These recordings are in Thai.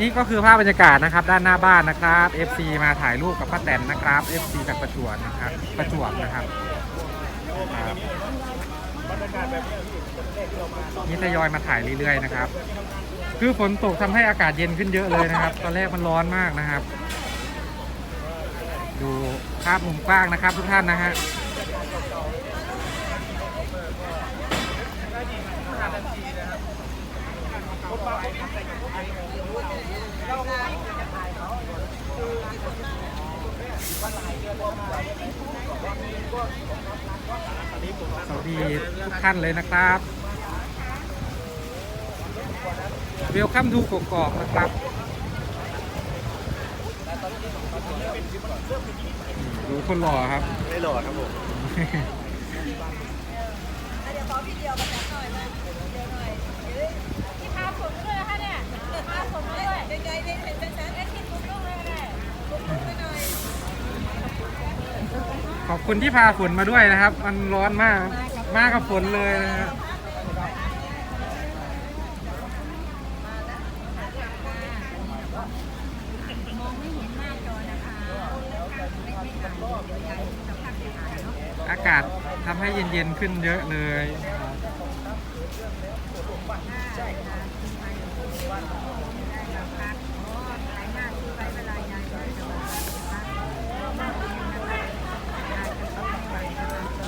นี่ก็คือภาพบรรยากาศนะครับ ด้านหน้าบ้านนะครับ FC มาถ่ายรูปกับป้าแตนนะครับ FC จากประจวบนะครับ ประจวบนะครับครับนี่ทยอยมาถ่ายเรื่อยๆนะครับ คือฝนตกทำให้อากาศเย็นขึ้นเยอะเลยนะครับ ตอนแรกมันร้อนมากนะครับ ดูภาพมุมกว้างนะครับ ทุกท่านนะฮะ สวัสดีทุกท่านเลยนะครับเวลคัมทูกกอกนะครับดูคนหล่อครับ ไม่หล่อครับผม ที่พาผมด้วยนะคะเนี่ยพาผมด้วยยังไงเนี่ยเห็นชัดๆเอ็ดที่ผมลงเลยก็ได้ผมลงไปหน่อย ขอบคุณที่พาฝนมาด้วยนะครับ มันร้อนมาก มากกับฝนเลยนะคะไม่ไม่ถ่ายเดี๋ยวยายจะพักไปถ่ายเนาะอากาศทำให้เย็นๆขึ้นเยอะเลย ใช่ค่ะที่ไปได้มาพักอ๋อหลายมากที่ไปเวลายายไปสบายพักมากเองนะคะยายจะต้องไปนะคะเพรา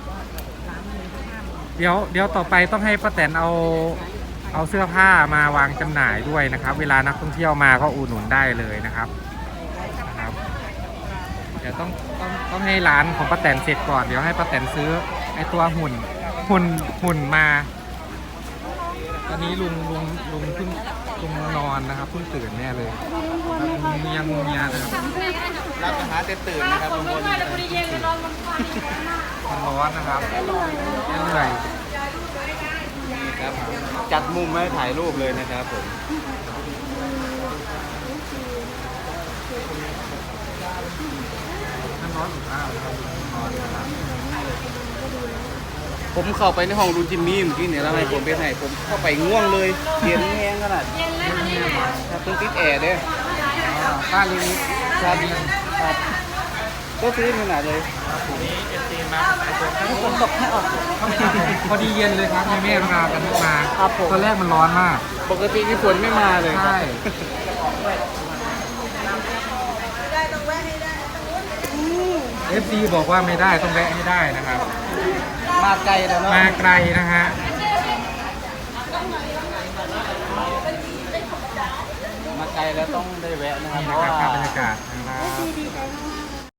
ะว่าสามหมื่นห้าหมื่น เดี๋ยวเดี๋ยวต่อไปต้องให้ป้าแตนเอาเอาเสื้อผ้ามาวางจำหน่ายด้วยนะครับ เวลานักท่องเที่ยวมาก็อุดหนุนได้เลยนะครับนะครับเดี๋ยวต้องต้องต้องให้ร้านของป้าแตนเสร็จก่อนเดี๋ยวให้ป้าแตนซื้อไอตัวหุ่นหุ่นหุ่นมา ตอนนี้ลุงลุงลุงเพิ่งลุงนอนนะครับเพิ่งตื่นแน่เลยครับลุงเมียลุงเมียนะครับรับอาหารตื่นๆนะครับทุกคนมันร้อนนะครับเหนื่อย นี่ครับ จัดมุมให้ถ่ายรูปเลยนะครับผมมันร้อนอบอ้าวนะครับนอนนะครับผมเข้าไปในห้องดูจิมมี่เมื่อกี้เนี่ยแล้วให้ผมเป็นไงผมเข้าไปง่วงเลยเย็นแห้งขนาดเย็นแล้วเนี่ยครับต้องติดแอร์เด้ออ่าบ้านลิมิตครับครับ ก็ซื้อขนาดเลยนี้เอซีมาไอตัวฝนตกให้ออกพอดีเย็นเลยครับแม่แม่มากันมาครับผมตอนแรกมันร้อนมาก ปกติที่ฝนไม่มาเลยครับใช่เอฟซีบอกว่าไม่ได้ต้องแวะให้ได้นะครับ มาไกลแล้วเนาะมาไกลนะฮะมาไกลแล้วต้องได้แวะนะครับนี่เพนะราะครับว่าภาพบรรยากาศนะ